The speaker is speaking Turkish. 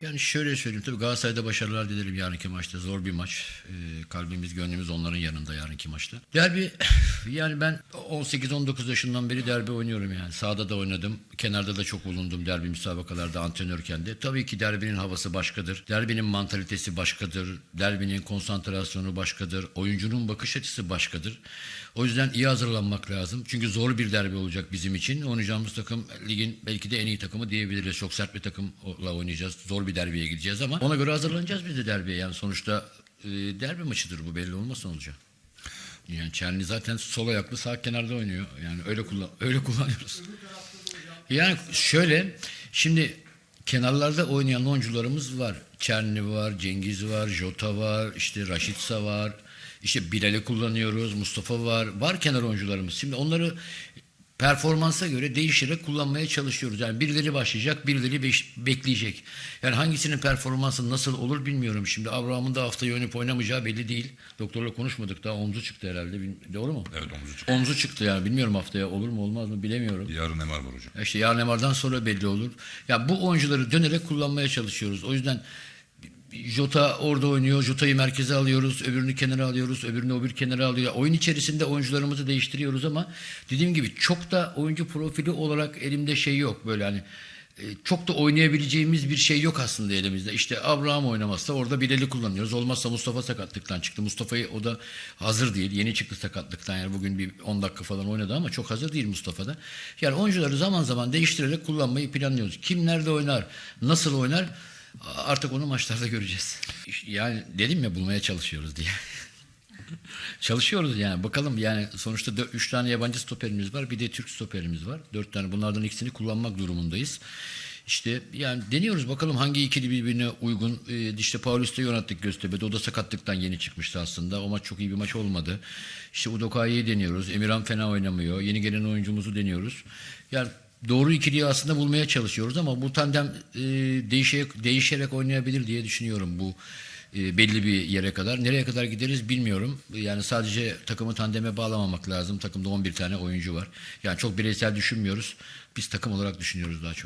Yani şöyle söyleyeyim tabii Galatasaray'da başarılar dilerim yarınki maçta. Zor bir maç. Ee, kalbimiz gönlümüz onların yanında yarınki maçta. Derbi yani ben 18-19 yaşından beri derbi oynuyorum yani. Sahada da oynadım. Kenarda da çok bulundum derbi müsabakalarda antrenörken de. Tabii ki derbinin havası başkadır. Derbinin mantalitesi başkadır. Derbinin konsantrasyonu başkadır. Oyuncunun bakış açısı başkadır. O yüzden iyi hazırlanmak lazım. Çünkü zor bir derbi olacak bizim için. Oynayacağımız takım ligin belki de en iyi takımı diyebiliriz. Çok sert bir takımla oynayacağız. Zor bir derbiye gideceğiz ama ona göre hazırlanacağız biz de derbiye. Yani sonuçta e, derbi maçıdır bu belli olmaz sonucu. Yani Çerni zaten sol ayaklı sağ kenarda oynuyor. Yani öyle kullan öyle kullanıyoruz. Yani şöyle şimdi kenarlarda oynayan oyuncularımız var. Çerni var, Cengiz var, Jota var, işte Raşitsa var. İşte Bilal'i kullanıyoruz, Mustafa var. Var kenar oyuncularımız. Şimdi onları performansa göre değişerek kullanmaya çalışıyoruz. Yani birileri başlayacak, birileri beş- bekleyecek. Yani hangisinin performansı nasıl olur bilmiyorum. Şimdi Abraham'ın da haftayı oynayıp oynamayacağı belli değil. Doktorla konuşmadık daha omzu çıktı herhalde. Bil- Doğru mu? Evet omuz çıktı. Omzu çıktı yani bilmiyorum haftaya olur mu olmaz mı bilemiyorum. Yarın MR var hocam. İşte yarın MR'dan sonra belli olur. Ya bu oyuncuları dönerek kullanmaya çalışıyoruz. O yüzden Jota orada oynuyor. Jota'yı merkeze alıyoruz. Öbürünü kenara alıyoruz. Öbürünü o bir kenara alıyor. Oyun içerisinde oyuncularımızı değiştiriyoruz ama dediğim gibi çok da oyuncu profili olarak elimde şey yok. Böyle hani e, çok da oynayabileceğimiz bir şey yok aslında elimizde. İşte Abraham oynamazsa orada Bilal'i kullanıyoruz. Olmazsa Mustafa sakatlıktan çıktı. Mustafa'yı o da hazır değil. Yeni çıktı sakatlıktan. Yani bugün bir 10 dakika falan oynadı ama çok hazır değil Mustafa'da. Yani oyuncuları zaman zaman değiştirerek kullanmayı planlıyoruz. Kim nerede oynar, nasıl oynar artık onu maçlarda göreceğiz. Yani dedim ya bulmaya çalışıyoruz diye. Çalışıyoruz yani bakalım yani sonuçta 3 tane yabancı stoperimiz var bir de Türk stoperimiz var. 4 tane bunlardan ikisini kullanmak durumundayız. İşte yani deniyoruz bakalım hangi ikili birbirine uygun. Ee, işte Paulista'yı yönettik Göztepe'de. O da sakatlıktan yeni çıkmıştı aslında. O maç çok iyi bir maç olmadı. İşte Udokay'ı deniyoruz. Emirhan fena oynamıyor. Yeni gelen oyuncumuzu deniyoruz. Yani doğru ikiliyi aslında bulmaya çalışıyoruz ama bu tandem e, değişerek, değişerek oynayabilir diye düşünüyorum bu e, belli bir yere kadar. Nereye kadar gideriz bilmiyorum. Yani sadece takımı tandeme bağlamamak lazım. Takımda 11 tane oyuncu var. Yani çok bireysel düşünmüyoruz. Biz takım olarak düşünüyoruz daha çok.